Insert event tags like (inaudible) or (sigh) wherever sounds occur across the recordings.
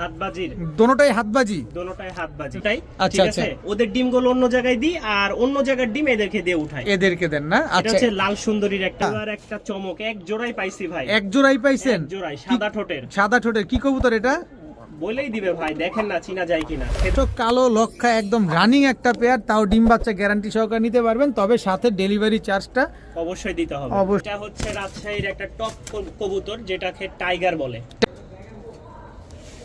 হাতবাজির। দোনোটাই হাতবাজি? দোনোটাই হাতবাজি। তাই আচ্ছা, ঠিক আছে? আচ্ছা। ওদের ডিমগুলো অন্য জায়গায় দিই আর অন্য জায়গার ডিম এদেরকে দিয়ে উঠাই। এদেরকে দেন না? আচ্ছা। হচ্ছে লাল সুন্দরীর একটা আর একটা চমক। এক জোড়াই পাইছি ভাই। এক জোড়াই পাইছেন? এক জোড়াই সাদা ঠোঁটের। সাদা ঠোঁটের। কি কবুতর এটা? বলেই দিবে ভাই দেখেন না চিনা যায় কিনা। তো কালো লক্ষা একদম রানিং একটা পেয়ার তাও ডিম বাচ্চা গ্যারান্টি সহকারে নিতে পারবেন তবে সাথে ডেলিভারি চার্জটা অবশ্যই দিতে হবে। এটা হচ্ছে রাজশাহীর একটা টপ কবুতর যেটাকে টাইগার বলে।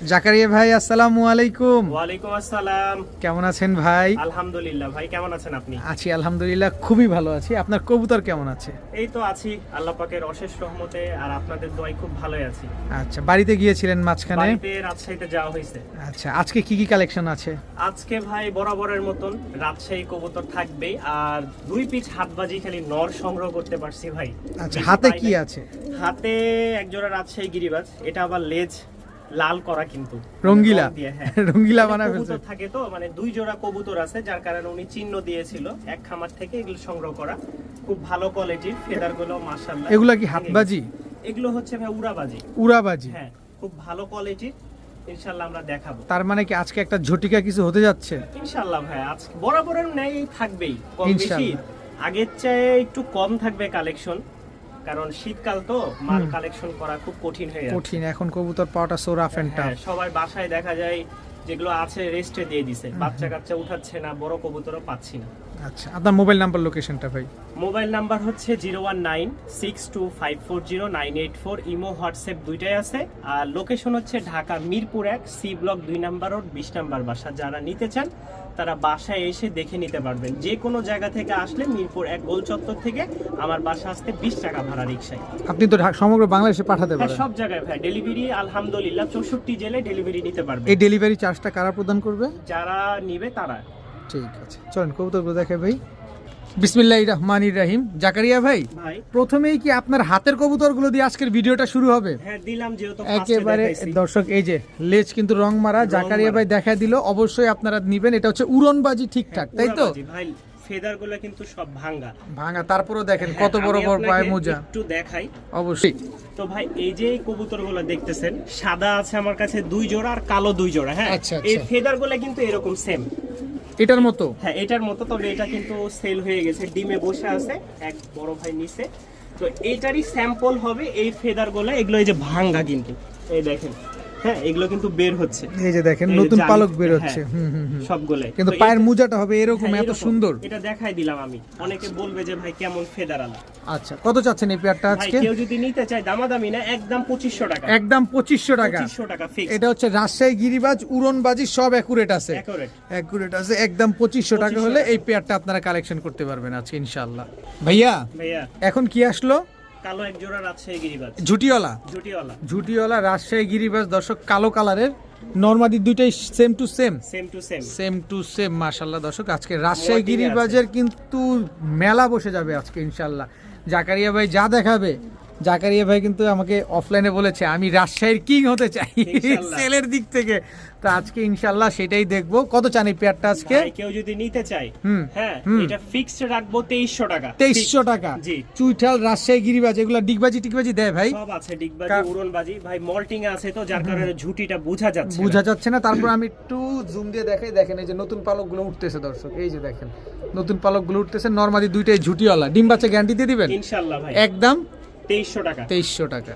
জাকারিয়া ভাই আসসালামু আলাইকুম। ওয়ালাইকুম আসসালাম। কেমন আছেন ভাই? আলহামদুলিল্লাহ ভাই কেমন আছেন আপনি? আছি আলহামদুলিল্লাহ খুবই ভালো আছি। আপনার কবুতর কেমন আছে? এই তো আছি আল্লাহ পাকের অশেষ রহমতে আর আপনাদের দোয়াই খুব ভালোই আছি। আচ্ছা বাড়িতে গিয়েছিলেন মাঝখানে? বাড়িতে রাজশাহীতে যাওয়া হয়েছে। আচ্ছা আজকে কি কি কালেকশন আছে? আজকে ভাই বরাবরের মতন রাজশাহী কবুতর থাকবেই আর দুই পিচ হাতবাজি খালি নর সংগ্রহ করতে পারছি ভাই। আচ্ছা হাতে কি আছে? হাতে একজোড়া রাজশাহী গিরিবাজ এটা আবার লেজ লাল করা কিন্তু। রঙ্গিলা। দিয়ে, হ্যাঁ। রঙ্গিলা মানে বানা ফেলছে। কবুতর থাকে তো মানে দুই জোড়া কবুতর আছে যার কারণে উনি চিহ্ন দিয়েছিল এক খামার থেকে এগুলো সংগ্রহ করা। খুব ভালো কোয়ালিটির ফেদারগুলো মাশাআল্লাহ। এগুলা কি হাতবাজি? এগুলো হচ্ছে ভাই উড়াবাজি। উড়াবাজি। হ্যাঁ খুব ভালো কোয়ালিটির ইনশাআল্লাহ আমরা দেখাবো। তার মানে কি আজকে একটা ঝটিকা কিছু হতে যাচ্ছে? ইনশাআল্লাহ ভাই আজ বরাবরের ন্যায় থাকবেই কম বেশি। আগের চেয়ে একটু কম থাকবে কালেকশন কারণ শীতকাল তো মাল কালেকশন করা খুব কঠিন হয়ে যাচ্ছে। কঠিন এখন কবুতর পাওয়াটা সো রাফ এন্ড টাফ সবাই বাসায় দেখা যায় যেগুলো আছে রেস্টে দিয়ে দিছে। বাচ্চা কাচ্চা উঠাচ্ছে না বড় কবুতরও পাচ্ছি না। আচ্ছা আপনার মোবাইল নাম্বার লোকেশনটা ভাই? মোবাইল নাম্বার হচ্ছে zero one nine six two five four zero nine eight four imo WhatsApp দুইটাই আছে। আর লোকেশন হচ্ছে ঢাকা মিরপুর এক সি ব্লক দুই নাম্বার রোড বিশ নাম্বার বাসা। যারা নিতে চান তারা বাসায় এসে দেখে নিতে পারবেন। যে কোনো জায়গা থেকে আসলে মিরপুর এক গোল চত্বর থেকে আমার বাসা আসতে বিশ টাকা ভাড়া রিক্সায় আপনি তো সমগ্র বাংলাদেশে পাঠাতে হ্যাঁ পারেন। সব জায়গায় ভাই। ডেলিভারি আলহামদুলিল্লাহ চৌষট্টি জেলে ডেলিভারি নিতে পারবে এই ডেলিভারি চার্জটা কারা প্রদান করবে? যারা নিবে তারা। ঠিক আছে। চলেন কবুতরগুলো দেখে ভাই। বিসমিল্লাহ রহমান রাহিম। জাকারিয়া ভাই ভাই। প্রথমেই কি আপনার হাতের কবুতরগুলো দিয়ে আজকের ভিডিওটা শুরু হবে? হ্যাঁ একেবারে দর্শক এই যে লেজ কিন্তু রং মারা জাকারিয়া ভাই দেখা দিল অবশ্যই আপনারা নিবেন। এটা হচ্ছে উড়নবাজি ঠিকঠাক তাই তো? ভাই কিন্তু সব ভাঙ্গা। ভাঙা তারপরেও দেখেন কত হ্যাঁ, বড় বড় আপনাকে পায়ে মোজা। একটু দেখাই। অবশ্যই। তো ভাই এই যে কবুতরগুলো দেখতেছেন সাদা আছে আমার কাছে দুই জোড়া আর কালো দুই জোড়া হ্যাঁ? আচ্ছা, আচ্ছা। এই ফেদারগুলো কিন্তু এরকম সেম এটার মতো? হ্যাঁ এটার মতো। তবে এটা কিন্তু সেল হয়ে গেছে। ডিমে বসে আছে এক বড় ভাই নিচে তো এটারই স্যাম্পল হবে এই ফেদারগুলো। এগুলো এই যে ভাঙ্গা কিন্তু। এই দেখেন। হ্যাঁ এগুলো কিন্তু বের হচ্ছে। এই যে দেখেন নতুন পালক বের হচ্ছে। হ্যাঁ, হুম। সবগুলো কিন্তু পায়ের মোজাটা হবে এরকম হ্যাঁ, এত এরকম। সুন্দর। এটা দেখাই দিলাম আমি। অনেকে বলবে যে ভাই কেমন ফেদার আলা? আচ্ছা কত চাচ্ছেন এই পেয়ারটা আজকে? কেউ যদি নিতে চায় দামাদামি না একদম পঁচিশশো টাকা। একদম টাকা। টাকা ফিক্স এটা হচ্ছে রাজশাহী গিরিবাজ উড়নবাজি সব অ্যাকুরেট আছে। আছে একদম পঁচিশশো টাকা হলে এই পেয়ারটা আপনারা কালেকশন করতে পারবেন আজকে ইনশাল্লাহ ভাইয়া ভাইয়া। এখন কি আসলো? কালো এক জোড়া রাজশাহী গিরিবাজ। ঝুটিওয়ালা? জুটিওয়ালা ঝুটিওয়ালা রাজশাহী গিরিবাজ দর্শক কালো কালারের। নর্মাদি দুইটাই same to same same to same same to same মাশাল্লাহ দর্শক আজকে রাজশাহী গিরিবাজের কিন্তু মেলা বসে যাবে আজকে ইনশাল্লাহ জাকারিয়া ভাই যা দেখাবে জাকারিয়া ভাই কিন্তু আমাকে অফলাইনে বলেছে আমি রাজশাহীর কিং হতে চাই। সেলের (laughs) দিক থেকে। তো আজকে ইনশাল্লাহ সেটাই দেখব। কত চান এই পেয়ারটা আজকে? কেউ যদি নিতে চায় হুম, হ্যাঁ এটা ফিক্সড রাখব তেইশশো টাকা। তেইশশো টাকা। জি। চুইঠাল রাজশাহী গিরিবাজ এগুলো ডিগবাজি টিকবাজি দেয় ভাই? সব আছে ডিগবাজি উড়নবাজি। ভাই মল্টিং আছে তো যার কারণে ঝুটিটা বোঝা যাচ্ছে। বোঝা যাচ্ছে না। তারপর আমি একটু জুম দিয়ে দেখাই। দেখেন এই যে নতুন পালকগুলো উঠতেছে দর্শক। এই যে দেখেন নতুন পালকগুলো উঠতেছে। নর্মালি দুইটাই ঝুটিওয়ালা। ডিম বাচ্চা গ্যারান্টি দিয়ে দিবেন? ইনশাল্লাহ ভাই। একদম? তেইশশো টাকা। তেইশশো টাকা।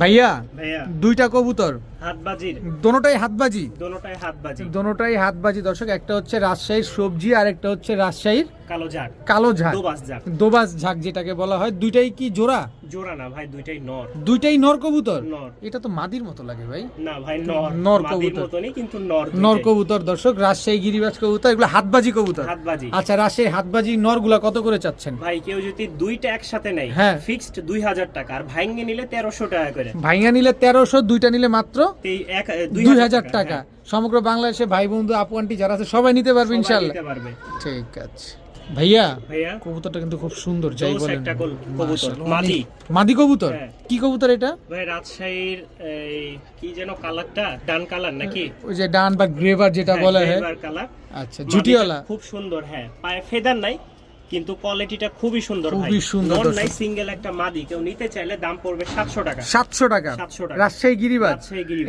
ভাইয়া ভাইয়া। দুইটা কবুতর। হাতবাজির। দোনোটাই হাতবাজি। দোনোটাই হাতবাজি। দোনোটাই হাতবাজি। দর্শক একটা হচ্ছে রাজশাহীর সবজি আর একটা হচ্ছে রাজশাহীর কালো জাগ কালো ঝাঁক দোবাস জাগ দোবাস ঝাঁক যেটাকে বলা হয়। দুইটাই কি জোড়া? জোড়া না ভাই দুইটাই নর। দুইটাই নর কবুতর? এটা তো মাদির মতো লাগে ভাই। না ভাই নর। নর কবুতর। কিন্তু নর নর কবুতর। দর্শক রাজশাহী গিরিবাজ কবুতর এগুলো হাতবাজি কবুতর। হাতবাজি। আচ্ছা রাজশাহী হাতবাজি নরগুলা কত করে চাচ্ছেন? ভাই কেউ যদি দুইটা একসাথে নেয় হ্যাঁ। ফিক্সড দুই হাজার টাকা। আর ভাঙ্গে নিলে তেরোশো টাকা করে। নিলে তেরোশো দুইটা নিলে মাত্র দুই হাজার টাকা সমগ্র বাংলাদেশে ভাই বন্ধু আপু আন্টি যারা আছে সবাই নিতে পারবে হ্যাঁ। ইনশাল্লাহ। ঠিক আছে। ভাইয়া কবুতরটা কিন্তু খুব সুন্দর যাই বলেন। কবুতর, মাদি। মাদি। কবুতর? হ্যাঁ। কি কবুতর এটা? ভাই রাজশাহীর কি যেন কালারটা? ডান কালার নাকি? ওই যে ডান বা গ্রেভার যেটা বলা হয়। আচ্ছা জুটিওয়ালা। খুব সুন্দর হ্যাঁ। পায়ে ফেদার নাই কিন্তু কোয়ালিটিটা খুবই সুন্দর খুবই সুন্দর, নাই সিঙ্গেল একটা মাদি কেউ নিতে চাইলে দাম পড়বে সাতশো টাকা। সাতশো টাকা। 700 টাকা। রাজশাহী গিরিবাজ।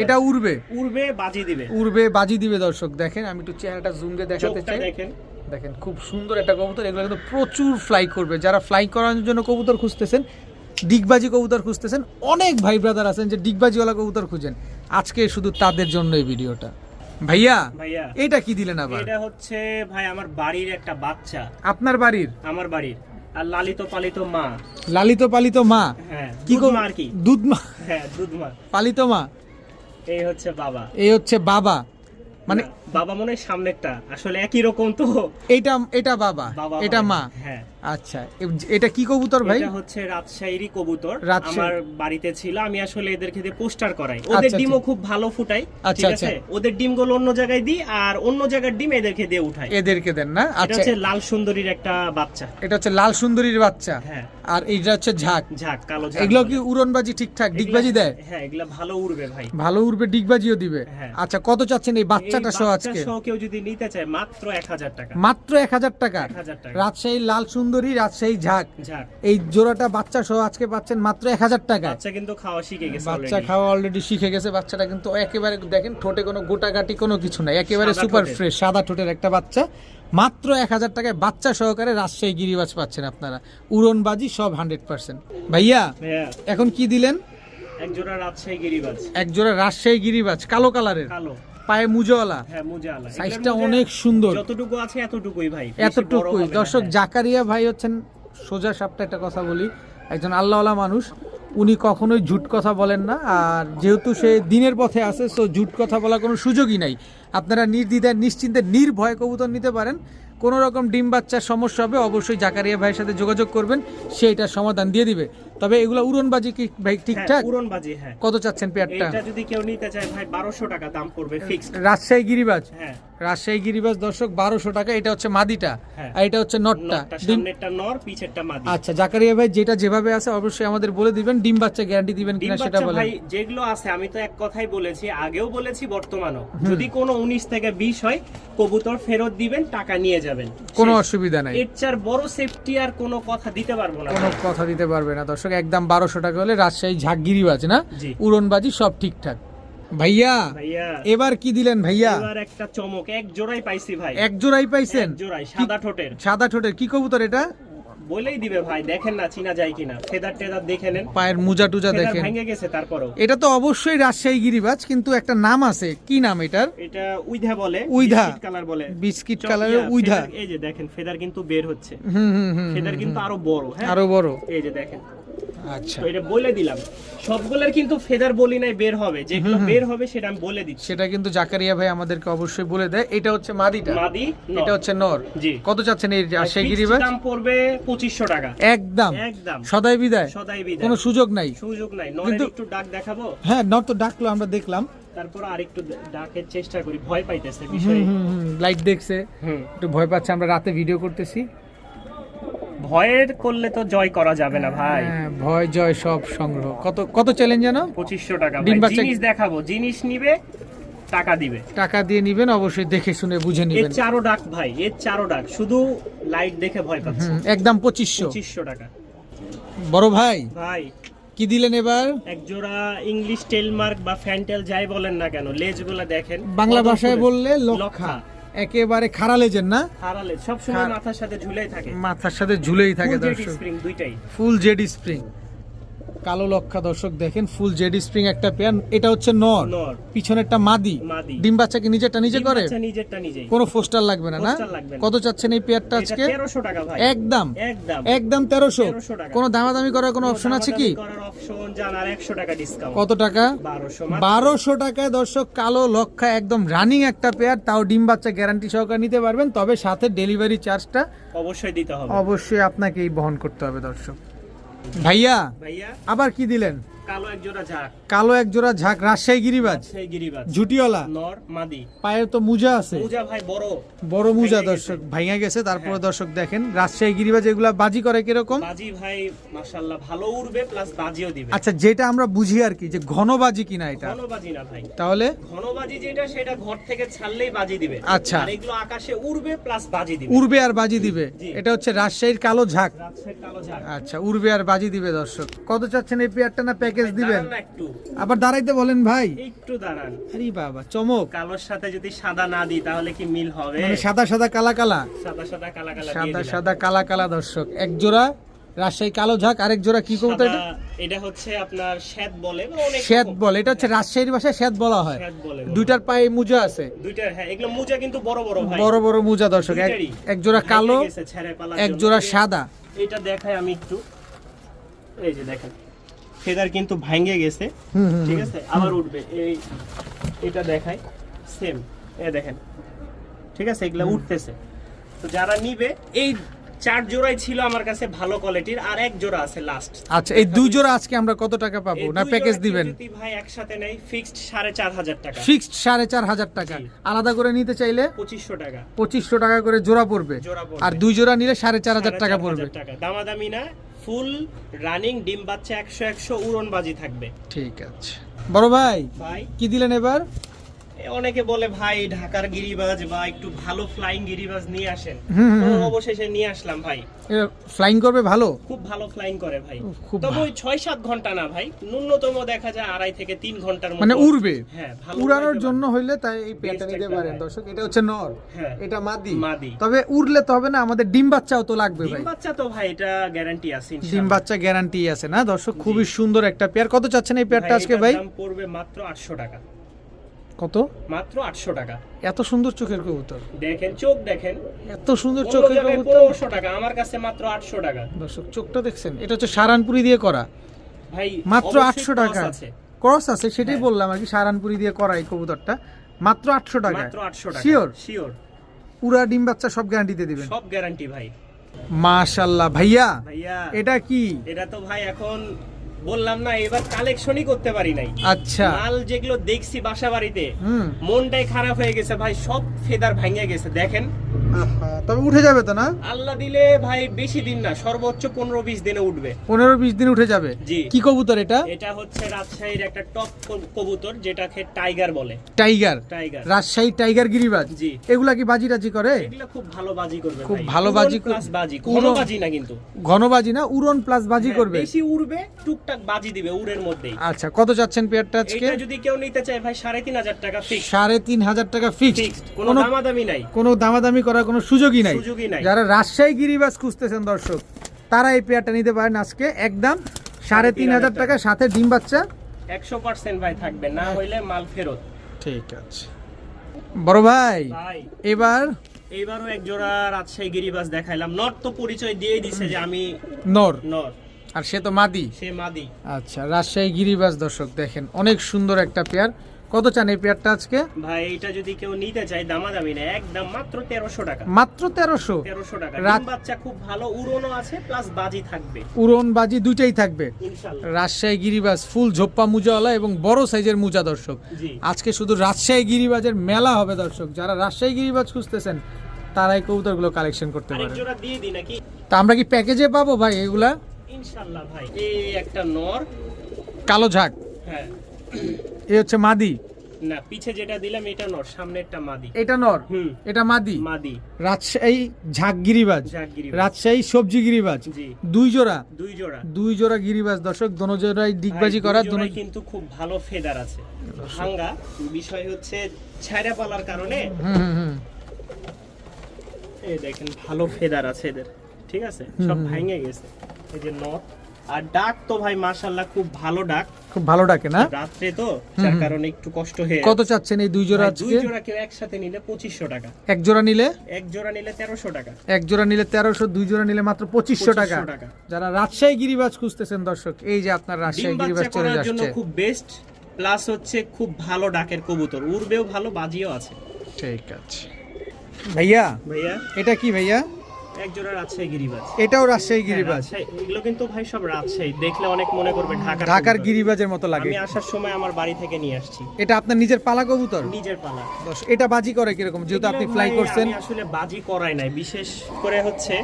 এটা উড়বে। উড়বে বাজি দিবে। উড়বে বাজি দিবে দর্শক। দেখেন আমি একটু চেহারাটা জুম দিয়ে দেখাতে চাই। দেখেন। দেখেন খুব সুন্দর একটা কবুতর। এগুলো কিন্তু প্রচুর ফ্লাই করবে। যারা ফ্লাই করানোর জন্য কবুতর খুঁজতেছেন ডিগবাজি কবুতর খুঁজতেছেন অনেক ভাই ব্রাদার আছেন যে ডিগবাজিওয়ালা কবুতর খুঁজেন। আজকে শুধু তাদের জন্য এই ভিডিওটা। ভাইয়া ভাইয়া। এটা কি দিলেন আবার? এটা হচ্ছে ভাই আমার বাড়ির একটা বাচ্চা। আপনার বাড়ির? আমার বাড়ির। আর লালিত পালিত মা। লালিত পালিত মা? হ্যাঁ কি মা আর কি। দুধ মা? হ্যাঁ দুধ মা। পালিত মা? এই হচ্ছে বাবা। এই হচ্ছে বাবা। মানে বাবা মনে সামনেরটা। আসলে একই রকম তো। এটা এটা বাবা। বাবা এটা মা। হ্যাঁ। আচ্ছা এটা কি কবুতর ভাই? এটা হচ্ছে রাজশাহীরই কবুতর। আমার বাড়িতে ছিল আমি আসলে এদেরকে দিয়ে পোস্টার করাই। ওদের আচ্ছা, ডিমও খুব ভালো ফুটাই আচ্ছা, ঠিক আছে? আচ্ছা। ওদের ডিমগুলো অন্য জায়গায় দিই আর অন্য জায়গার ডিম এদেরকে দিয়ে উঠাই। এদেরকে দেন না? এটা আচ্ছা। হচ্ছে লাল সুন্দরীর একটা বাচ্চা। এটা হচ্ছে লাল সুন্দরীর বাচ্চা। হ্যাঁ। আর এইটা হচ্ছে ঝাঁক। ঝাক কালো ঝাক। এগুলো। কি উড়নবাজি ঠিকঠাক? ডিগবাজি দেয়? হ্যাঁ এগুলা ভালো উড়বে ভাই। ভালো উড়বে ডিগবাজিও দিবে? হ্যাঁ। আচ্ছা কত চাচ্ছেন এই বাচ্চাটা সহ আজকে? সহ কেউ যদি নিতে চায় মাত্র এক হাজার টাকা। মাত্র এক হাজার টাকা? এক হাজার টাকা। রাজশাহী লাল সুন্দরী রাজশাহী ঝাঁক। এই জোড়াটা বাচ্চা সহ আজকে পাচ্ছেন মাত্র এক হাজার টাকা বাচ্চা কিন্তু খাওয়া শিখে গেছে বাচ্চা খাওয়া অলরেডি শিখে গেছে বাচ্চাটা কিন্তু একেবারে দেখেন ঠোঁটে কোনো গোটাগাটি কোনো কিছু নাই একেবারে সুপার ফ্রেশ সাদা ঠোঁটের একটা বাচ্চা। মাত্র এক হাজার টাকায় বাচ্চা সহকারে রাজশাহী গিরিবাজ পাচ্ছেন আপনারা। উড়নবাজি সব হান্ড্রেড পার্সেন্ট ভাইয়া। এখন কি দিলেন? এক জোড়া রাজশাহী গিরিবাজ। এক জোড়া রাজশাহী গিরিবাজ কালো কালারের। কালো। পায়ে মুজোওয়ালা হ্যাঁ মুজালা সাইজটা অনেক সুন্দর। যতটুকু আছে এতটুকুই ভাই এতটুকুই। দর্শক হ্যাঁ। জাকারিয়া ভাই হচ্ছেন সোজা সাপটা একটা কথা বলি। একজন আল্লাহওয়ালা মানুষ উনি কখনোই ঝুট কথা বলেন না। আর যেহেতু সে দিনের পথে আছে সো ঝুট কথা বলার কোনো সুযোগই নাই। আপনারা নির্দ্বিধায় নিশ্চিন্তে নির্ভয় কবুতর নিতে পারেন। কোনো রকম ডিম বাচ্চার সমস্যা হবে অবশ্যই জাকারিয়া ভাইয়ের সাথে যোগাযোগ করবেন। সে এটার সমাধান দিয়ে দিবে। তবে এগুলো উড়নবাজি কি ভাই ঠিকঠাক? হ্যাঁ, উড়নবাজি হ্যাঁ। কত চাচ্ছেন পেয়ারটা? এটা যদি কেউ নিতে চায় ভাই বারোশো টাকা দাম পড়বে ফিক্সড। রাজশাহী গিরিবাজ? হ্যাঁ। রাজশাহী গিরিবাজ দর্শক বারোশো টাকা এটা হচ্ছে মাদিটা। হ্যাঁ। আর এটা হচ্ছে নটটা। সামনেরটা নর পিছেরটা মাদি। আচ্ছা জাকারিয়া ভাই যেটা যেভাবে আছে অবশ্যই আমাদের বলে দিবেন ডিম বাচ্চা গ্যারান্টি দিবেন কিনা সেটা বলেন। ভাই যেগুলো আছে আমি তো এক কথাই বলেছি আগেও বলেছি বর্তমানও। যদি কোনো উনিশ থেকে বিশ হয় কবুতর ফেরত দিবেন টাকা নিয়ে যাবেন। কোনো অসুবিধা নাই। এর চার বড় সেফটি আর কোনো কথা দিতে পারব না কোনো কথা দিতে পারবে না দর্শক। একদম বারোশো টাকা হলে রাজশাহী ঝাঁক গিরিবাজ না। উড়নবাজি সব ঠিকঠাক। ভাইয়া এবার কি দিলেন ভাইয়া? এবার একটা চমক এক জোড়াই পাইছি ভাই। এক জোড়াই পাইছেন? জোড়াই সাদা ঠোঁটের। সাদা ঠোঁটের কি কবুতর এটা? বলেই দিবে ভাই দেখেন না চিনা যায় কিনা। ফেদার টেদার দেখে নেন। পায়ের মুজা টুজা দেখেন। ভেঙে গেছে তারপরেও। এটা তো অবশ্যই রাজশাহী গিরিবাজ কিন্তু একটা নাম আছে। কি নাম এটার? এটা উইধা বলে উইধা। কালার বলে। বিস্কিট কালারের উইধা। এই যে দেখেন ফেদার কিন্তু বের হচ্ছে। হুম হুম হুম ফেদার কিন্তু আরও বড় হ্যাঁ? আরও বড়। এই যে দেখেন। আচ্ছা। তো এটা বলে দিলাম। সবগুলোর কিন্তু ফেদার বলি নাই বের হবে। যেগুলো বের হবে সেটা আমি বলে দিচ্ছি। সেটা কিন্তু জাকারিয়া ভাই আমাদেরকে অবশ্যই বলে দেয়। এটা হচ্ছে মাদিটা। মাদি এটা হচ্ছে নর। জি। কত চাচ্ছেন এই গিরিবাজ? দাম পড়বে পঁচিশশো টাকা। একদম। একদম। সদাই বিদায়। সদাই বিদায়। কোনো সুযোগ নাই। সুযোগ নাই। কিন্তু- একটু ডাক দেখাবো? হ্যাঁ নর তো ডাকলো আমরা দেখলাম। তারপর আরেকটু ডাকের চেষ্টা করি। ভয় পাইতেছে বিষয়ে। লাইট দেখছে। একটু ভয় পাচ্ছে আমরা রাতে ভিডিও করতেছি। ভয়ের করলে তো জয় করা যাবে না ভাই। হ্যাঁ, ভয় জয় সব সংগ্রহ। কত কত চ্যালেঞ্জ জানো? পঁচিশশো টাকা জিনিস দেখাবো জিনিস নিবে টাকা দিবে। টাকা দিয়ে নিবেন অবশ্যই দেখে শুনে বুঝে এর নিবেন। চারো ডাক ভাই এর চারো ডাক। শুধু লাইট দেখে ভয় পাচ্ছে। একদম পঁচিশশো। পঁচিশশো টাকা। বড় ভাই ভাই। কি দিলেন এবার? এক জোড়া ইংলিশ টেলমার্ক বা ফ্যান্টেল যাই বলেন না কেন লেজগুলো দেখেন। বাংলা ভাষায়। বললে লক্ষা। একেবারে খাড়া লেজের না? খারালে সব সময় মাথার সাথে ঝুলেই থাকে। মাথার সাথে ঝুলেই থাকে দর্শক ফুল দর্শক। স্প্রিং দুইটাই। ফুল জেডি স্প্রিং কালো লক্ষা দর্শক দেখেন ফুল জেডি স্প্রিং একটা পেয়ার এটা হচ্ছে নর। নর। পিছনেরটা মাদি। ডিম বাচ্চা কি নিজেরটা নিজে করে? নিজেরটা নিজেই। কোনো পোস্টার লাগবে না না। কত চাচ্ছেন এই পেয়ারটা আজকে? তেরোশো টাকা ভাই। একদম। একদম। একদম তেরোশো। 1300 টাকা। কোনো দামাদামি করার কোনো অপশন আছে কি? করার অপশন জানার একশো টাকা ডিসকাউন্ট কত টাকা? বারোশো বারোশো টাকায় দর্শক কালো লক্ষা একদম রানিং একটা পেয়ার তাও ডিম বাচ্চা গ্যারান্টি সহকারে নিতে পারবেন তবে সাথে ডেলিভারি চার্জটা অবশ্যই দিতে হবে। অবশ্যই আপনাকেই বহন করতে হবে দর্শক। ভাইয়া ভাইয়া? আবার কি দিলেন? কালো এক জোড়া ঝাক কালো এক জোড়া ঝাঁক রাজশাহী গিরিবাজ। ঝুটিওয়ালা। নর মাদি। পায়ের তো মুজা আছে। ভাই বড়। বড় মুজা দর্শক। ভাইয়া গেছে। তারপরে হ্যাঁ। দর্শক দেখেন রাজশাহী গিরিবাজ এগুলা বাজি করে কীরকম? বাজি ভাই ভালো উড়বে প্লাস বাজিও দিবে। আচ্ছা যেটা আমরা বুঝি আর কি যে ঘন বাজি কিনা এটা। ঘন বাজি না ভাই। তাহলে? ঘন বাজি যেটা সেটা ঘর থেকে ছাড়লেই বাজি দিবে। আচ্ছা। আর এগুলো আকাশে উড়বে প্লাস বাজি দিবে। উড়বে আর বাজি দিবে। এটা হচ্ছে রাজশাহীর কালো ঝাঁক। রাজশাহীর কালো ঝাক। আচ্ছা উড়বে আর বাজি দিবে দর্শক। কত চাচ্ছেন এই পেয়ারটা না প্যাকেজ দিবেন? আবার দাঁড়াইতে বলেন ভাই। একটু দাঁড়ান। আরে বাবা চমক। কালোর সাথে যদি সাদা না দিই তাহলে কি মিল হবে? মানে সাদা সাদা কালা কালা? সাদা সাদা কালা কালা সাদা সাদা কালা কালা দর্শক। এক জোড়া রাজশাহী কালো ঝাঁক আরেক জোড়া কি কবুতর এটা? এটা হচ্ছে আপনার শ্বেত বলে বা অনেক রকম। বল এটা হচ্ছে রাজশাহীর ভাষায় শ্বেত বলা হয়। দুইটার পায়ে মুজা আছে। দুইটার হ্যাঁ এগুলো মোজা কিন্তু বড় বড় ভাই। বড় বড় মুজা দর্শক। এক- জোড়া কালো এক জোড়া সাদা। এটা দেখাই আমি একটু। এই যে দেখেন। ফেদার কিন্তু ভাঙে গেছে ঠিক আছে? আবার উঠবে। এই এটা দেখাই সেম এ দেখেন ঠিক আছে? এগুলা উঠতেছে। তো যারা নিবে এই চার জোড়াই ছিল আমার কাছে ভালো কোয়ালিটির আর এক জোড়া আছে লাস্ট আচ্ছা এই দুই জোড়া আজকে আমরা কত টাকা পাবো? না প্যাকেজ দিবেন? যদি ভাই একসাথে নেই ফিক্সড সাড়ে চার হাজার টাকা। ফিক্সড সাড়ে চার হাজার টাকা। আলাদা করে নিতে চাইলে পঁচিশশো টাকা। পঁচিশশো টাকা করে জোড়া পড়বে। আর দুই জোড়া নিলে সাড়ে চার হাজার সাড়ে টাকা পড়বে। দামাদামি না ফুল রানিং ডিম বাচ্চা একশো একশো উড়ন বাজি থাকবে। ঠিক আছে। বড় ভাই ভাই? কি দিলেন এবার? অনেকে বলে ভাই ঢাকার গিরিবাজ বা একটু ভালো ফ্লাইং গিরিবাজ নিয়ে আসেন। অবশেষে নিয়ে আসলাম ভাই। ফ্লাইং করবে ভালো? খুব ভালো ফ্লাইং করে ভাই। তবে ওই ছয় সাত ঘণ্টা না ভাই। ন্যূনতম দেখা যায় আড়াই থেকে তিন ঘণ্টার মানে উড়বে? হ্যাঁ উড়ানোর জন্য হইলে তাই এই পেয়ারটা নিতে পারেন হ্যাঁ। দর্শক। এটা হচ্ছে নর হ্যাঁ। এটা মাদি। মাদি। তবে উড়লে তো হবে না আমাদের ডিম বাচ্চাও তো লাগবে ভাই। ডিম বাচ্চা তো ভাই এটা গ্যারান্টি আছে ডিম বাচ্চা গ্যারান্টি আছে না দর্শক? খুবই সুন্দর একটা পেয়ার। কত চাচ্ছেন এই পেয়ারটা আজকে ভাই? দাম পড়বে মাত্র আটশো টাকা। কত? মাত্র আটশো টাকা। এত সুন্দর চোখের কবুতর। দেখেন চোখ দেখেন। এত সুন্দর চোখের কবুতর। পনেরোশো টাকা আমার কাছে মাত্র আটশো টাকা। দর্শক চোখটা দেখছেন? এটা হচ্ছে সারানপুরি দিয়ে করা। ভাই মাত্র আটশো টাকা। ক্রস আছে। সেটাই হ্যাঁ। বললাম আর কি সারানপুরি দিয়ে করা এই কবুতরটা। মাত্র আটশো টাকা। মাত্র আটশো টাকা। শিওর শিওর পুরা ডিম বাচ্চা সব গ্যারান্টিতে দিবেন। সব গ্যারান্টি ভাই। মাশাল্লাহ ভাইয়া। ভাইয়া। এটা কি? এটা তো ভাই এখন বললাম না এবার কালেকশনই করতে পারি নাই। আচ্ছা। মাল যেগুলো দেখছি বাসা বাড়িতে মনটাই খারাপ হয়ে গেছে ভাই সব ফেদার ভাঙিয়ে গেছে। দেখেন (laughs) তবে উঠে যাবে তো না? আল্লাহ দিলে ভাই বেশি দিন না সর্বোচ্চ পনেরো বিশ দিনে উঠবে। পনেরো বিশ দিন উঠে যাবে? জি। কি কবুতর এটা? এটা হচ্ছে রাজশাহীর একটা টপ কবুতর যেটাকে টাইগার বলে। টাইগার? টাইগার। রাজশাহী টাইগার গিরিবাজ? জি। এগুলা কি বাজি টাজি করে? এগুলো খুব ভালো বাজি করবে খুব ভালো বাজি কর- plus বাজি। কোনো বাজি না কিন্তু। ঘন বাজি না উড়ন প্লাস বাজি হ্যাঁ, করবে। বেশি উড়বে টুকটাক বাজি দিবে উড়ের মধ্যেই। আচ্ছা কত চাচ্ছেন পেয়ারটা আজকে? এটা যদি কেউ নিতে চায় ভাই সাড়ে তিন হাজার টাকা ফিক্স সাড়ে তিন হাজার টাকা ফিক্সড কোনো দামাদামি নাই। কোনো দামাদামি করার কোনো সুযোগই নাই। যারা রাজশাহী গিরিবাজ খুঁজতেছেন দর্শক তারা এই পেয়ারটা নিতে পারেন আজকে একদম সাড়ে তিন হাজার টাকা সাথে ডিম বাচ্চা। একশো পার্সেন্ট ভাই থাকবে না হইলে মাল ফেরত। ঠিক আছে। বড় ভাই ভাই। এবার? এইবারও এক জোড়া রাজশাহী গিরিবাস দেখাইলাম। নর তো পরিচয় দিয়ে দিছে যে আমি নর? নর। আর সে তো মাদি? সে মাদি। আচ্ছা রাজশাহী গিরিবাস দর্শক দেখেন অনেক সুন্দর একটা পেয়ার কত চান এই পেয়ারটা আজকে? ভাই এটা যদি কেউ নিতে চায় দামাদামি না একদম মাত্র তেরোশো টাকা। মাত্র তেরোশো? তেরোশো টাকা। রাত- ডিম বাচ্চা খুব ভালো উড়নও আছে প্লাস বাজি থাকবে। উড়ন বাজি দুইটাই থাকবে। ইনশাল্লাহ। রাজশাহী গিরিবাজ ফুল ঝোপ্পা মুজাওয়ালা এবং বড় সাইজের মুজা দর্শক। আজকে শুধু রাজশাহী গিরিবাজের মেলা হবে দর্শক। যারা রাজশাহী গিরিবাজ খুঁজতেছেন তারাই কবুতরগুলো কালেকশন করতে পারে জোড়া দিয়ে দিই নাকি? তা আমরা কি প্যাকেজে পাবো ভাই এগুলা? ইনশাল্লাহ ভাই এই একটা নর। কালো ঝাঁক। হ্যাঁ। এ হচ্ছে মাদি। না পিছে যেটা দিলাম এটা নর সামনে একটা মাদি। এটা নর? এটা মাদি? মাদি। রাজশাহী ঝাঁক গিরিবাজ রাজশাহী সবজি গিরিবাজ দুই জোড়া। দুই জোড়া। দুই জোড়া গিরিবাজ দর্শক দোনো জোড়াই ডিগবাজি করা দোনো কিন্তু খুব ভালো ফেদার আছে। ভাঙ্গা বিষয় হচ্ছে ছাইরা পালার কারণে হুম হুম হুম এই দেখেন ভালো ফেদার আছে এদের। ঠিক আছে? সব। ভেঙে গেছে। এই যে নট আর ডাক তো ভাই মাশাল্লাহ খুব ভালো ডাক। খুব ভালো ডাকে না? রাত্রে তো যার কারণে একটু কষ্ট হয়ে কত চাচ্ছেন এই দুই জোড়া ভাই, দুই জোড়া কেউ একসাথে নিলে পঁচিশশো টাকা। এক জোড়া নিলে? এক জোড়া নিলে তেরোশো টাকা। এক জোড়া নিলে তেরোশো দুই জোড়া নিলে মাত্র পঁচিশশো টাকা। 2500 টাকা। যারা রাজশাহী গিরিবাজ খুঁজতেছেন দর্শক এই যে আপনার রাজশাহী গিরিবাজ চলে যাচ্ছে। খুব বেস্ট প্লাস হচ্ছে খুব ভালো ডাকের কবুতর। উড়বেও ভালো বাজিও আছে। ঠিক আছে। ভাইয়া ভাইয়া? এটা কি ভাইয়া? রাজশাহী গিরিবাজ। এটাও রাজশাহী হ্যাঁ, গিরিবাজ। এগুলো কিন্তু ভাই সব রাজশাহী। দেখলে অনেক মনে করবে ঢাকার ঢাকার গিরিবাজের মতো লাগে। আমি আসার সময় আমার বাড়ি থেকে নিয়ে আসছি। এটা আপনার নিজের পালা কবুতর? নিজের পালা। এটা বাজি করে কীরকম? যেহেতু আপনি ফ্লাই করছেন। আসলে বাজি করাই নাই। বিশেষ করে হচ্ছে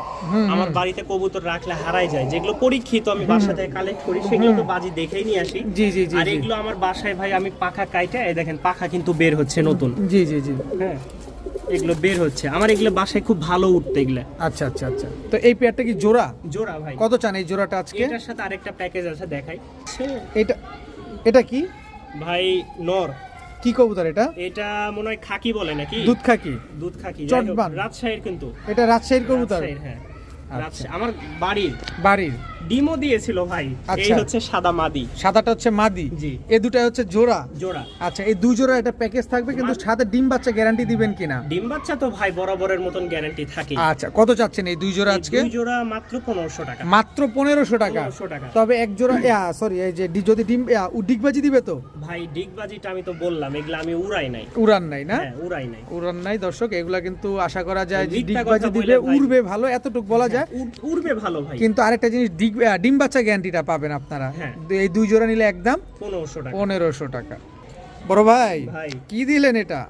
আমার বাড়িতে কবুতর রাখলে হারাই যায়। যেগুলো পরীক্ষিত আমি বাসা থেকে কালেক্ট করি সেগুলো তো বাজি দেখেই নিয়ে আসি। জি জি জি আর এগুলো আমার বাসায় ভাই আমি পাখা কাইটা এই দেখেন পাখা কিন্তু বের হচ্ছে নতুন। জি জি জি। হ্যাঁ। এগুলো বের হচ্ছে। আমার এগুলো বাসায় খুব ভালো উঠতে এগুলো। আচ্ছা আচ্ছা আচ্ছা। তো এই পেয়ারটা কি জোড়া? জোড়া ভাই। কত চান এই জোড়াটা আজকে? এটার সাথে আরেকটা প্যাকেজ আছে দেখাই। এটা এটা কি? ভাই নর। কি কবুতর এটা? এটা মনে হয় খাকি বলে নাকি? দুধ খাকি? দুধ খাকি চটবান। রাজশাহীর কিন্তু। এটা রাজশাহীর কবুতর? হ্যাঁ। আচ্ছা। আমার বাড়ির। বাড়ির। ডিমও দিয়েছিল ভাই। এই আচ্ছা। হচ্ছে সাদা মাদি। সাদাটা হচ্ছে মাদি? জি। এ দুটা হচ্ছে জোড়া? জোড়া। আচ্ছা এই দুই জোড়া একটা প্যাকেজ থাকবে কিন্তু সাথে ডিম বাচ্চা গ্যারান্টি দিবেন কিনা? ডিম বাচ্চা তো ভাই বরাবরের মতন গ্যারান্টি থাকে। আচ্ছা কত চাচ্ছেন এই দুই জোড়া আজকে? দুই জোড়া মাত্র পনেরোশো টাকা। মাত্র পনেরোশো টাকা। 1500 টাকা। তবে এক জোড়া সরি এই যে যদি ডিম ডিগবাজি দিবে তো? ভাই ডিগবাজিটা আমি তো বললাম এগুলা আমি উড়াই নাই। উড়ান নাই না? হ্যাঁ উড়াই নাই। উড়ান নাই দর্শক এগুলা কিন্তু আশা করা যায় যে ডিগবাজি দিবে উড়বে ভালো এতটুক বলা যায়। উড়বে ভালো ভাই। কিন্তু আরেকটা জিনিস ডিগ ডিম বাচ্চা গ্যারান্টিটা পাবেন আপনারা। হ্যাঁ। এই দুই জোড়া নিলে একদম পনেরোশো টাকা। পনেরোশো টাকা। বড় ভাই ভাই। কি দিলেন এটা?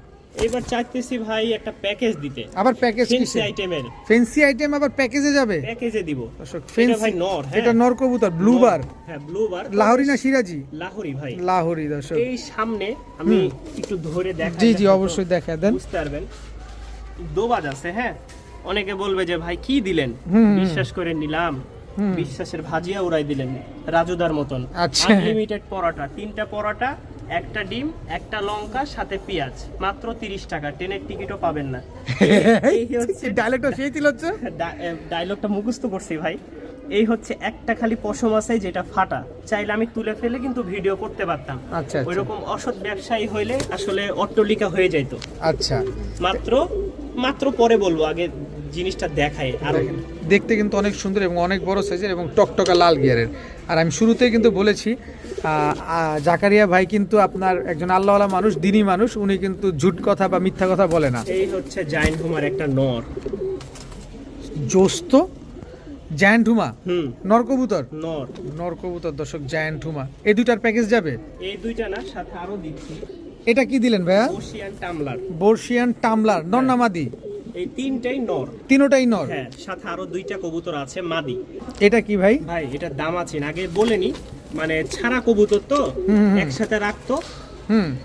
এবার চাইতেছি ভাই একটা প্যাকেজ দিতে। আবার প্যাকেজ ফেন্সি আইটেমের ফেন্সি আইটেম আবার প্যাকেজে যাবে? প্যাকেজে দিব। ফেন্সি ভাই নর হ্যাঁ। এটা নর কবুতর ব্লু বার হ্যাঁ ব্লু বার লাহোরি না সিরাজি? লাহোরি ভাই। লাহোরি দর্শক। এই সামনে আমি একটু ধরে দেখা জি জি অবশ্যই দেখা দেন। বুঝতে পারবেন। দোবাজ আছে হ্যাঁ। অনেকে বলবে যে ভাই কি দিলেন। বিশ্বাস করে নিলাম। বিশ্বাসের ভাজিয়া উড়াই দিলেন রাজুদার মতন। আচ্ছা। আনলিমিটেড পরোটা তিনটা পরোটা একটা ডিম একটা লঙ্কা সাথে পেঁয়াজ। মাত্র তিরিশ টাকা ট্রেনের টিকিটও পাবেন না। (laughs) ডায়লগটা সেই ছিল হচ্ছে ডায়লগটা মুখস্থ করছি ভাই। এই হচ্ছে একটা খালি পশম আছে যেটা ফাটা। চাইলে আমি তুলে ফেলে কিন্তু ভিডিও করতে পারতাম। আচ্ছা আচ্ছা। ওইরকম অসৎ ব্যবসায়ী হইলে আসলে অট্টলিকা হয়ে যাইতো। আচ্ছা। মাত্র মাত্র পরে বলব আগে জিনিসটা দেখায় আর। দেখতে কিন্তু অনেক সুন্দর এবং অনেক বড় সাইজের এবং টকটকা লাল গিয়ারের। আর আমি শুরুতেই কিন্তু বলেছি জাকারিয়া ভাই কিন্তু আপনার একজন আল্লাহওয়ালা মানুষ দিনী মানুষ উনি কিন্তু ঝুট কথা বা মিথ্যা কথা বলে না। এই হচ্ছে জাইন্ট হুমার একটা নর। জোস্ত? Giant Homer? নরকবুতর? নর। নরকবুতর দর্শক জায়ান্ট হুমা। এই দুইটার প্যাকেজ যাবে? এই দুইটা না সাথে আরও দিচ্ছি। এটা কি দিলেন ভাইয়া? Ocean tumbler. বর্ষিয়ান টামলার নর না মাদি? এই তিনটাই নর। তিনোটাই নর। হ্যাঁ সাথে আরও দুইটা কবুতর আছে মাদি। এটা কি ভাই? ভাই এটা দাম আছে আগে বলেনি মানে ছাড়া কবুতর তো। একসাথে রাখতো। হুম।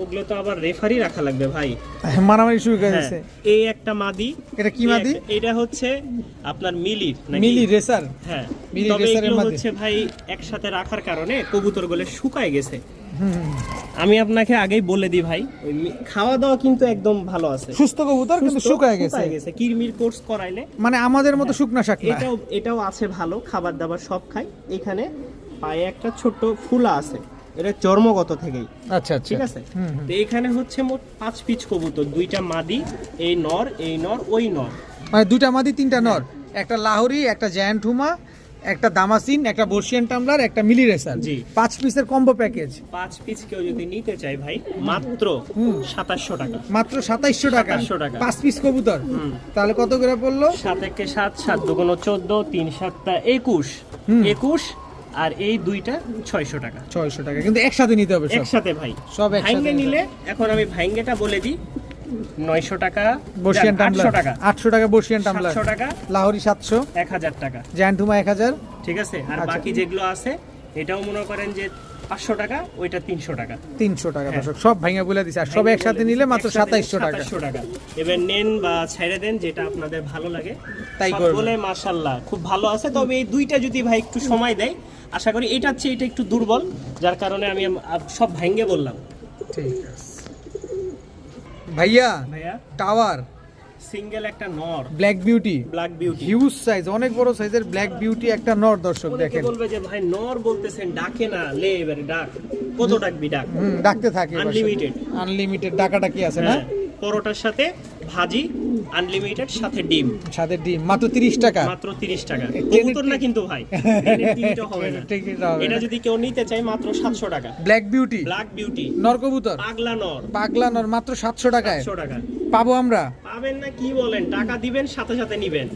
ওগুলো তো আবার রেফারি রাখা লাগবে ভাই। মারামারি শুরু করে হ্যাঁ, দিয়েছে এই একটা মাদি। এটা কি মাদি? এটা হচ্ছে আপনার মিলির মিলি রেসার হ্যাঁ মিলি রেসারের মাদি। হচ্ছে ভাই একসাথে রাখার কারণে কবুতরগুলো শুকায় গেছে। আমি আপনাকে আগেই বলে দিই ভাই খাওয়া দাওয়া কিন্তু একদম ভালো আছে। সুস্থ কবুতর কিন্তু শুকায় গেছে। গেছে কিরমির কোর্স করাইলে। মানে আমাদের মতো শুকনা শাক এটাও এটাও আছে ভালো খাবার দাবার সব খাই। এখানে পায়ে একটা ছোট্ট ফুলা আছে। এটা চর্মগত থেকেই আচ্ছা আচ্ছা ঠিক আছে। তো এখানে হচ্ছে মোট পাঁচ পিচ কবুতর দুইটা মাদি এই নর এই নর ওই নর মানে দুইটা মাদি তিনটা নর একটা লাহোরি একটা জায়ান্ট হুমা একটা দামাসিন একটা বর্ষিয়ান টামলার একটা মিলি রেসার জি। পাঁচ পিসের কম্বো প্যাকেজ পাঁচ পিস কেউ যদি নিতে চায় ভাই মাত্র হুম। সাতাশশো টাকা মাত্র সাতাইশশো টাকা 2700 টাকা। পাঁচ পিস কবুতর হুম। তাহলে কত করে পড়ল সাত একে সাত সাত দুগুণ চোদ্দ তিন সাতটা একুশ। একুশ আর এই দুইটা ছয়শো টাকা। ছয়শো টাকা। কিন্তু একসাথে নিতে হবে একসাথে ভাই। সব ভাইঙ্গে নিলে এখন আমি ভাইঙ্গেটা বলে দিই নয়শো টাকা বর্ষিয়ান টামলার। টাকা। আটশো টাকা বর্ষিয়ান টামলার। টাকা। লাহোরি সাতশো। এক হাজার টাকা। জায়ান্ট হুমা এক হাজার। ঠিক আছে? আর আচ্ছা। বাকি যেগুলো আছে এটাও মনে করেন যে পাঁচশো টাকা ওইটা তিনশো টাকা। তিনশো টাকা হ্যাঁ। দর্শক সব ভাঙা বলে দিছে। আর সব একসাথে নিলে মাত্র সাতাইশশো টাকা। 2700 টাকা। এবার নেন বা ছেড়ে দেন যেটা আপনাদের ভালো লাগে। তাই। বলে মাশাল্লাহ খুব ভালো আছে। তবে এই দুইটা যদি ভাই একটু সময় দেয় আশা করি এটা হচ্ছে এটা একটু দুর্বল যার কারণে আমি সব ভাঙ্গে বললাম। ঠিক আছে। ভাইয়া ভাইয়া? টাওয়ার সিঙ্গেল একটা নর। Black beauty. Black beauty huge size অনেক বড় সাইজের ব্ল্যাক বিউটি একটা নর দর্শক দেখেন। বলবে যে ভাই নর বলতেছেন ডাকে না লে এবারে ডাক। কত ডাকবি ডাক? হুম ডাকতে থাকে আনলিমিটেড আনলিমিটেড ডাকাটা কি আছে না? হ্যাঁ, পরোটার সাথে ভাজি আনলিমিটেড সাথে ডিম। সাথে ডিম মাত্র তিরিশ টাকা। মাত্র তিরিশ টাকা। ট্রেনের কবুতর না কিন্তু ভাই টিকিটও হবে না। (laughs) এটা যদি কেউ নিতে চায় মাত্র সাতশো টাকা। ব্ল্যাক বিউটি ব্ল্যাক বিউটি নর কবুতর। পাগলা নর। পাগলা নর মাত্র সাতশো টাকায়। সাতশো টাকা। পাবো আমরা? পাবেন না কি বলেন? টাকা দিবেন সাথে সাথে নিবেন।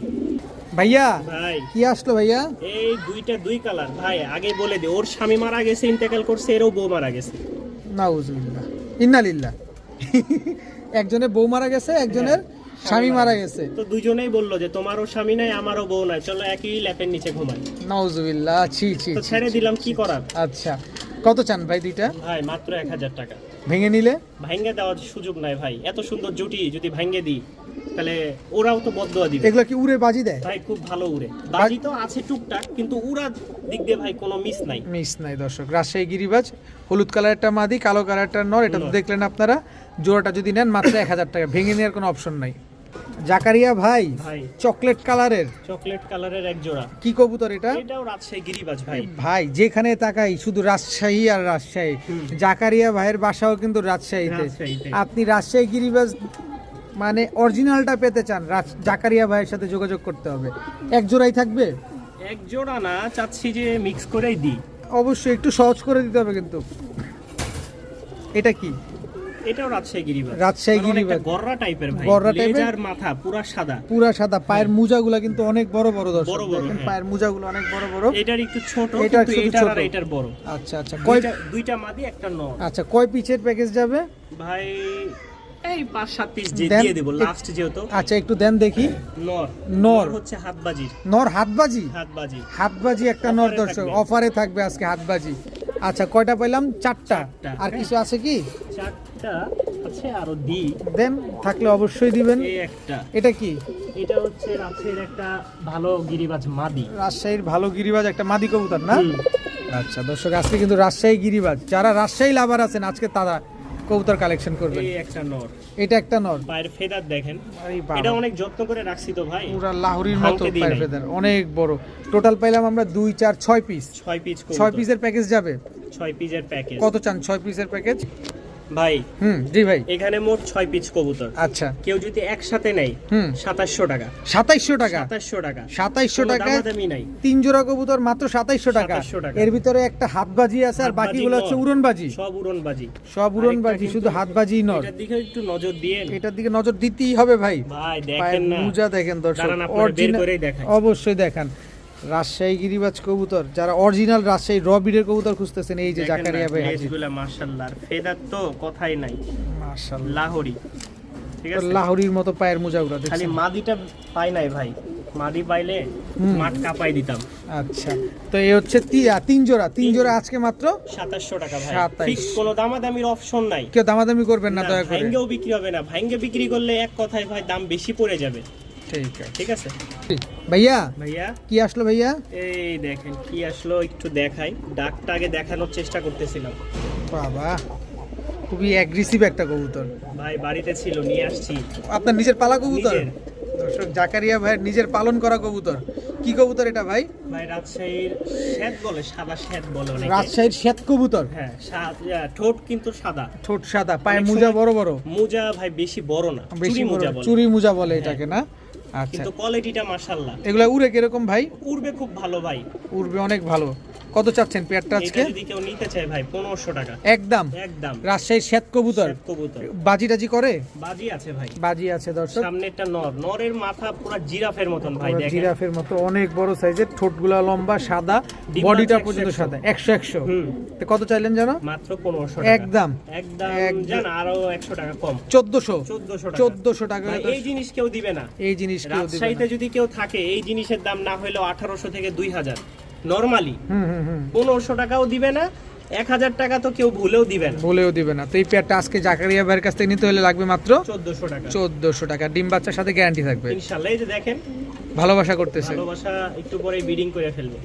ভাইয়া ভাই। কি আসলো ভাইয়া? এই দুইটা দুই কালার ভাই আগে বলে দে ওর স্বামী মারা গেছে ইন্তেকাল করছে এরও বউ মারা গেছে। নাউজুবিল্লাহ। ইন্নালিল্লাহ। (laughs) একজনের বউ মারা গেছে একজনের স্বামী মারা গেছে। তো দুজনেই বলল যে তোমারও স্বামী নাই আমারও বউ নাই। চলো একই ল্যাপের নিচে ঘুমাই। নাউজুবিল্লাহ ছি ছি তো ছেড়ে দিলাম কি করার? আচ্ছা কত চান ভাই দুইটা? ভাই মাত্র এক হাজার টাকা। ভেঙে নিলে? ভাঙ্গে দেওয়ার সুযোগ নাই ভাই। এত সুন্দর জুটি যদি ভাঙ্গে দিই তাহলে ওরাও তো বদয়া দিবে। এগুলো কি উড়ে বাজি দেয়? ভাই খুব ভালো উড়ে। বাজি তো আছে টুকটাক কিন্তু উড়া দিক দিয়ে ভাই কোনো মিস নাই। মিস নাই দর্শক। রাজশাহী গিরিবাজ হলুদ কালারটা মাদি কালো কালারটা নর এটা তো দেখলেন আপনারা। জোড়াটা যদি নেন মাত্র এক হাজার টাকা। ভেঙে নেওয়ার কোনো অপশন নাই। জাকারিয়া ভাই চকলেট কালারের। চকলেট কালারের এক জোড়া। কি কবুতর এটা? এটাও রাজশাহী গিরিবাজ ভাই। ভাই যেখানে তাকাই শুধু রাজশাহী আর রাজশাহী। জাকারিয়া ভাইয়ের বাসাও কিন্তু রাজশাহীতে। আপনি রাজশাহী গিরিবাজ মানে অরিজিনালটা পেতে চান। জাকারিয়া ভাইয়ের সাথে যোগাযোগ করতে হবে। এক জোড়াই থাকবে? এক জোড়া না চাচ্ছি যে মিক্স করেই দিই। অবশ্যই একটু সহজ করে দিতে হবে কিন্তু। এটা কি? এটাও রাজশাহী গিরিবাজ। রাজশাহী গিরিবাজ। গররা টাইপের ভাই। গররা টাইপের? মাথা পুরা সাদা। পুরা সাদা। পায়ের মোজাগুলা কিন্তু অনেক বড় বড় দর্শক। দেখেন হ্যাঁ। পায়ের মোজাগুলো অনেক বড় বড়। এটার একটু ছোট এটা এটার আর ছোট। এটার বড়। আচ্ছা আচ্ছা। কয় দুইটা মাদি একটা নর। আচ্ছা কয় পিচের প্যাকেজ যাবে? ভাই এই পাঁচ সাত পিস। দিয়ে দেবো লাস্ট যেহেতু। আচ্ছা একটু দেন দেখি। নর। নর। হচ্ছে হাতবাজির নর হাতবাজি? হাতবাজি। হাতবাজি একটা নর দর্শক অফারে থাকবে আজকে হাতবাজি। আচ্ছা কয়টা পেলাম চারটা। চারটা। আর কিছু আছে কি? চারটা আছে আরও দি দেন থাকলে অবশ্যই দিবেন। এই একটা। এটা কি? এটা হচ্ছে রাজশাহীর একটা ভালো গিরিবাজ মাদি। রাজশাহীর ভালো গিরিবাজ একটা মাদি কবুতর না? আচ্ছা দর্শক আজকে কিন্তু রাজশাহী গিরিবাজ। যারা রাজশাহী লাভার আছেন আজকে তারা কবুতর কালেকশন করবেন। এই একটা নর। এটা একটা নর। পায়ের ফেদার দেখেন। এটা অনেক যত্ন করে রাখছি তো ভাই। পুরো লাহোরির মতো পায়ের ফেদার। অনেক বড়। টোটাল পাইলাম আমরা দুই চার ছয় পিস 6 পিস 6 পিসের প্যাকেজ যাবে? 6 পিসের প্যাকেজ কত চান? 6 পিসের প্যাকেজ ভাই হুম জি ভাই। এখানে মোট ছয় পিস কবুতর। আচ্ছা। কেউ যদি একসাথে নেয় হুম। সাতাশশো টাকা। সাতাইশশো টাকা? সাতাশশো টাকা। সাতাইশশো টাকায় দামাদামি নাই। তিন জোড়া কবুতর মাত্র সাতাইশশো টাকা। 2700 টাকা। এর ভিতরে একটা হাতবাজি আছে আর বাকিগুলো হচ্ছে। উড়নবাজি। সব উড়নবাজি। সব উড়নবাজি শুধু হাতবাজি নর। এটার দিকে একটু নজর দিয়ে এটার দিকে নজর দিতেই হবে ভাই। ভাই দেখেন না। মুজা দেখেন দর্শক। অবশ্যই দেখান। রাজশাহী গিরিবাজ কবুতর যারা অরিজিনাল রাজশাহী র বিডের কবুতর খুঁজতেছেন এই যে জাকারিয়া ভাই লেজগুলা মাশাআল্লাহ। ফেদার তো কথাই নাই। মাশাআল্লাহ। লাহোরি। ঠিক আছে? লাহোরির মতো পায়ের মোজাগুলো খালি মাদিটা পাই নাই ভাই। মাদি পাইলে। মাঠ কাপাই দিতাম। আচ্ছা। তো এই হচ্ছে তিন জোড়া তিন জোড়া আজকে মাত্র সাতাশশো টাকা ভাই। 27 ফিক্স কোনো দামাদামির অপশন নাই। কেউ দামাদামি করবেন না না, দয়া করে। ভাঙ্গেও বিক্রি হবে না। ভাঙ্গে বিক্রি করলে এক কথায় ভাই দাম বেশি পড়ে যাবে। ঠিক আছে। ঠিক আছে? ভাইয়া? ভাইয়া? কি আসলো ভাইয়া? এই দেখেন কি আসলো একটু দেখাই। ডাকটা আগে দেখানোর চেষ্টা করতেছিলাম। বাবা খুবই অ্যাগ্রেসিভ একটা কবুতর। ভাই বাড়িতে ছিল নিয়ে আসছি। আপনার নিজের পালা কবুতর? দর্শক জাকারিয়া ভাইয়ের নিজের পালন করা কবুতর। কি কবুতর এটা ভাই? ভাই রাজশাহীর শ্বেত বলে সাদা শ্বেত বলে অনেকে। রাজশাহীর শ্বেত কবুতর? হ্যাঁ ঠোঁট কিন্তু সাদা। ঠোঁট সাদা পায়ে মুজা বড় বড়। মুজা ভাই বেশি বড় না চুরি মুজা বলে। চুরি মুজা বলে এটাকে না? কিন্তু কোয়ালিটিটা মাশাআল্লাহ। এগুলা উড়ে কীরকম ভাই? উড়বে খুব ভালো ভাই। উড়বে অনেক ভালো। কত চাচ্ছেন পেয়ারটা আজকে? যদি কেউ নিতে চায় ভাই পনেরোশো টাকা। একদম। একদম। রাজশাহীর শ্বেত কবুতর। কবুতর। বাজি টাজি করে? বাজি আছে ভাই। বাজি আছে দর্শক। সামনেরটা নর। নরের মাথা পুরো জিরাফের মতন ভাই দেখেন। জিরাফের মতো অনেক বড় সাইজের ঠোঁটগুলা লম্বা সাদা বডিটা পর্যন্ত সাদা একশো একশো। হুম। তো কত চাইলেন জানো? মাত্র পনেরোশো একদম। একদম একদম। আরও একশো টাকা কম। চোদ্দশো। চোদ্দশো টাকা। চোদ্দশো টাকা ভাই, এই জিনিস কেউ দিবে না। এই জিনিস কেউ দিবে রাজশাহীতে যদি কেউ থাকে এই জিনিসের দাম না হলেও আঠারোশো থেকে দুই হাজার। নর্মালি পনেরোশো টাকাও দিবে না এক হাজার টাকা তো কেউ ভুলেও দিবে না। বলেও দিবে না। তো এই পেয়ারটা আজকে জাকারিয়া ভাইয়ের কাছ থেকে নিতে হলে লাগবে মাত্র চোদ্দশো টাকা। চোদ্দশো টাকা। ডিম বাচ্চার সাথে গ্যারান্টি থাকবে। ইনশাল্লাহ এই যে দেখেন। ভালোবাসা করতেছে। ভালোবাসা একটু পরে বিডিং করে ফেলবে।